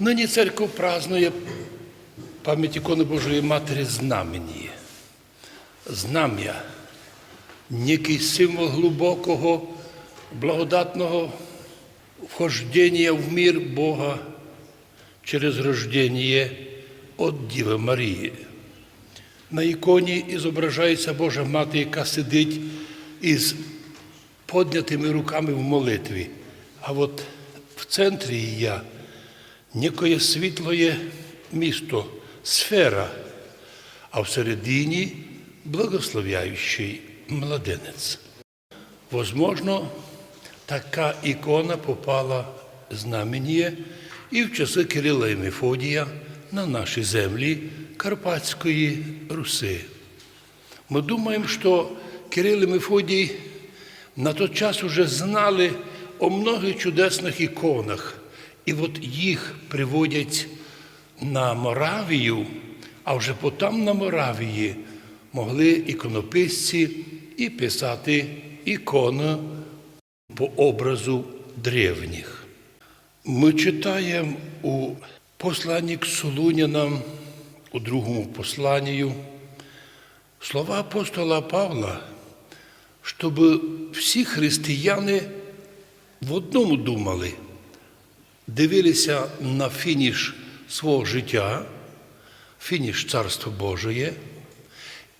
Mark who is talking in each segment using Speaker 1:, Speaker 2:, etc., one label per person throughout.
Speaker 1: Нині церква празднує пам'ять ікони Божої Матері знамені. Знам'я, некий символ глибокого, благодатного вхождения в мир Бога через рождение от Діви Марії. На іконі зображається Божа Мати, яка сидить із поднятими руками в молитві. А от в центрі її некоє світлоє місто, сфера, а всередині благословляючий младенець. Возможно, така ікона попала знамення і в часи Кирила і Мефодія на наші землі Карпатської Руси. Ми думаємо, що Кирил і Мефодій на той час уже знали о многих чудесних іконах, і от їх приводять на Моравію, а вже потім на Моравії могли іконописці і писати ікони по образу древніх. Ми читаємо у посланні к Солунянам, у другому посланню, слова апостола Павла, щоб всі християни в одному думали, дивилися на фініш свого життя, фініш Царства Божої,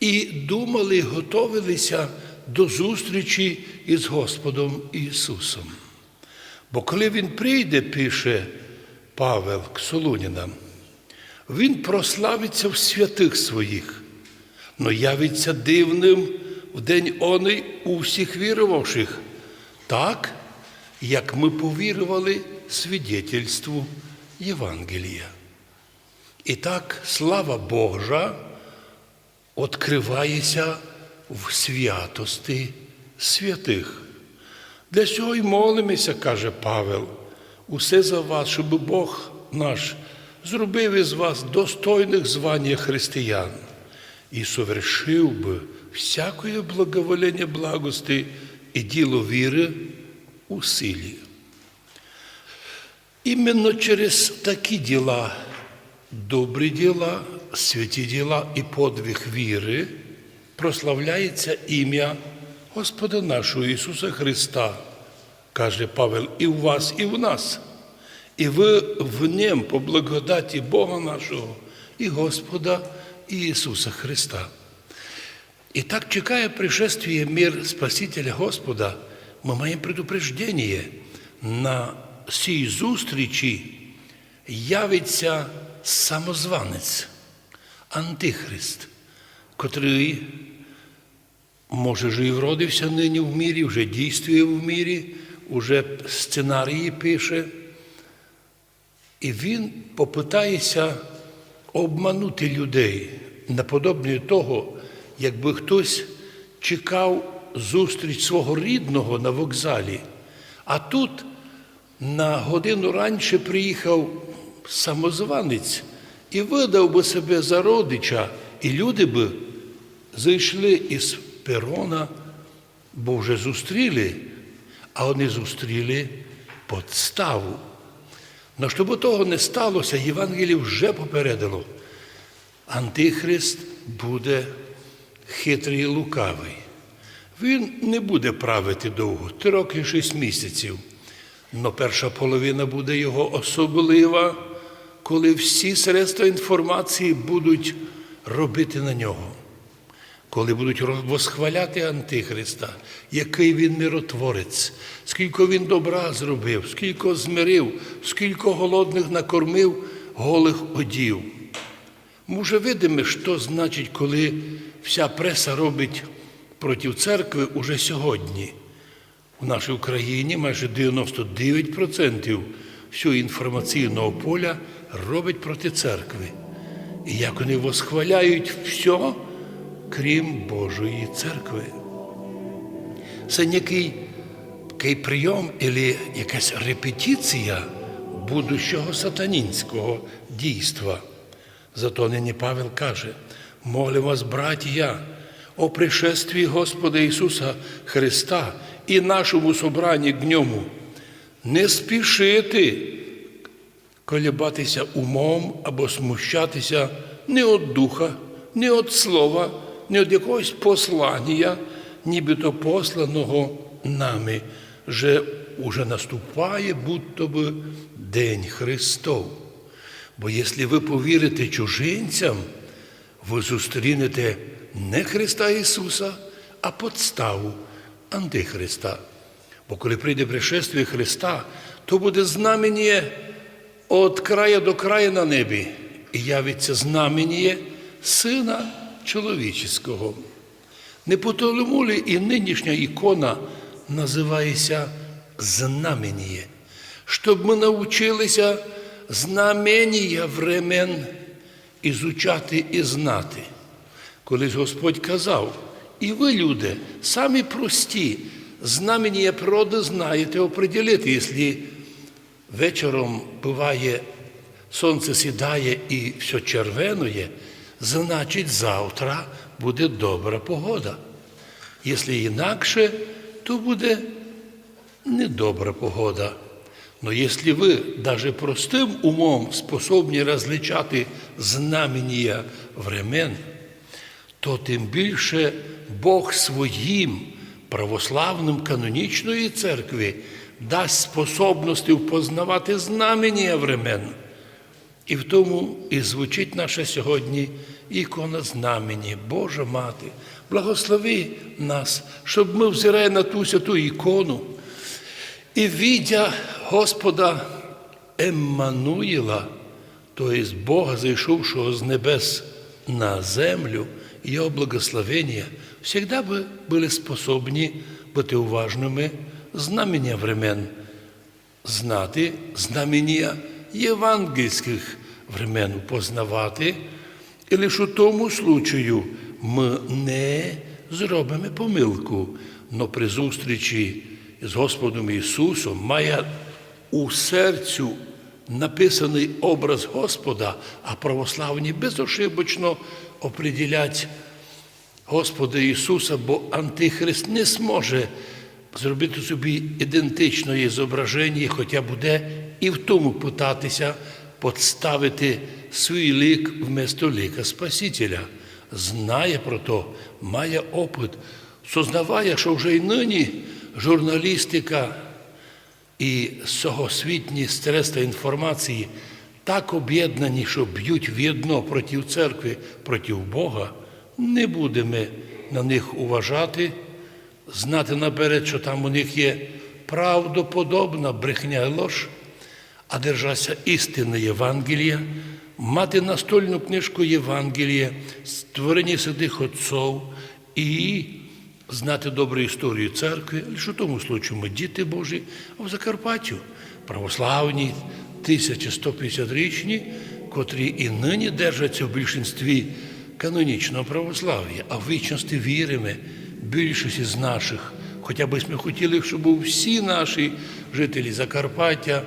Speaker 1: і думали, готовилися до зустрічі із Господом Ісусом. Бо коли Він прийде, пише Павел к Він прославиться в святих своїх, но явиться дивним в день оний у всіх вірувавших, так, як ми повірували свідетельству Євангелія. І так слава Божа відкривається в святості святих. Для цього й молимося, каже Павел, усе за вас, щоб Бог наш зробив із вас достойних звання християн і совершив би всякое благоволення благости і діло віри у силі. Іменно через такі діла, добрі діла, святі діла і подвиг віри прославляється ім'я Господа нашого Ісуса Христа, каже Павел, і в вас, і в нас. І ви в нем по благодаті Бога нашого і Господа Ісуса Христа. І так чекає пришествие мир Спасителя Господа, ми маємо предупреждення на цій зустрічі явиться самозванець, антихрист, котрий, може, ж і вродився нині в мірі, вже дійствує в мірі, вже сценарії пише. І він попитається обманути людей наподобне того, якби хтось чекав зустріч свого рідного на вокзалі, а тут на годину раніше приїхав самозванець і видав би себе за родича, і люди би зайшли із перона, бо вже зустріли, а вони зустріли подставу. Но щоб того не сталося, Євангеліє вже попередило. Антихрист буде хитрий і лукавий. Він не буде правити довго, три роки шість місяців. Но перша половина буде його особлива, коли всі средства інформації будуть робити на нього, коли будуть восхваляти Антихриста, який він миротворець, скільки він добра зробив, скільки змирив, скільки голодних накормив, голих одів. Ми вже видимо, що значить, коли вся преса робить проти церкви уже сьогодні. У нашій Україні майже 99% всього інформаційного поля робить проти церкви. І як вони восхваляють все, крім Божої церкви. Це який, який прийом або якась репетиція будущого сатанінського дійства. Зато нині Павел каже, молю вас, братія, о пришествии Господа Ісуса Христа і нашому собранні к Ньому, не спішити колебатися умом або смущатися не від духа, не від слова, не від якогось послання, нібито посланого нами, же уже наступає, будто би День Христов. Бо якщо ви повірите чужинцям, ви зустрінете не Христа Ісуса, а подставу Антихриста. Бо коли прийде пришествие Христа, то буде знамення від краю до краю на небі, і явиться знамення Сина Чоловічого. Не по тому і нинішня ікона називається знамення, щоб ми навчилися знамення времен ізучати і знати. Колись Господь казав, і ви, люди, самі прості, знамення природи знаєте оприділити, якщо вечором буває, сонце сідає і все червоноє, значить завтра буде добра погода. Якщо інакше, то буде недобра погода. Но если вы даже простым умом способні розличати знамення времен, то тим більше Бог своїм православним канонічної церкви дасть способності впознавати знамення времен. І в тому і звучить наша сьогодні ікона знамені, Божа Мати, благослови нас, щоб ми, взирая на ту святу ікону, і видя Господа Еммануїла, тобто Бога, зайшовшого з небес на землю, Його благословення, завжди би були способні бути уважними знамення времен, знати знамення євангельських времен, познавати, і лише у тому случаю ми не зробимо помилку, но при зустрічі з Господом Ісусом має у серцю написаний образ Господа, а православні безошибочно определять Господа Ісуса, бо Антихрист не зможе зробити собі ідентичне зображення, хоча буде і в тому питатися подставити свій лік вместо ліка Спасителя. Знає про то, має опит, сознаває, що вже й нині журналістика і сьогосвітні средства інформації так об'єднані, що б'ють в'єдно проти церкви, проти Бога, не будемо на них уважати, знати наперед, що там у них є правдоподобна брехня і лож, а держатися істини Євангелія, мати настольну книжку Євангелія, створені святих отців і знати добру історію церкви, лише у тому случаю ми діти Божі, а в Закарпаттю православні 1150-річні, котрі і нині держаться в більшинстві канонічного православ'я, а в вічності віримо більшість із наших. Хоча б ми хотіли, щоб всі наші жителі Закарпаття,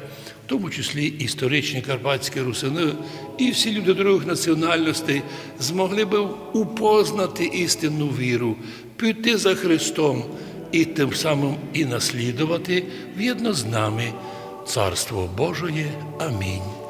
Speaker 1: в тому числі історичні карпатські русини, і всі люди других національностей змогли б упознати істинну віру, піти за Христом і тим самим і наслідувати в'єдно з нами Царство Божоє. Амінь.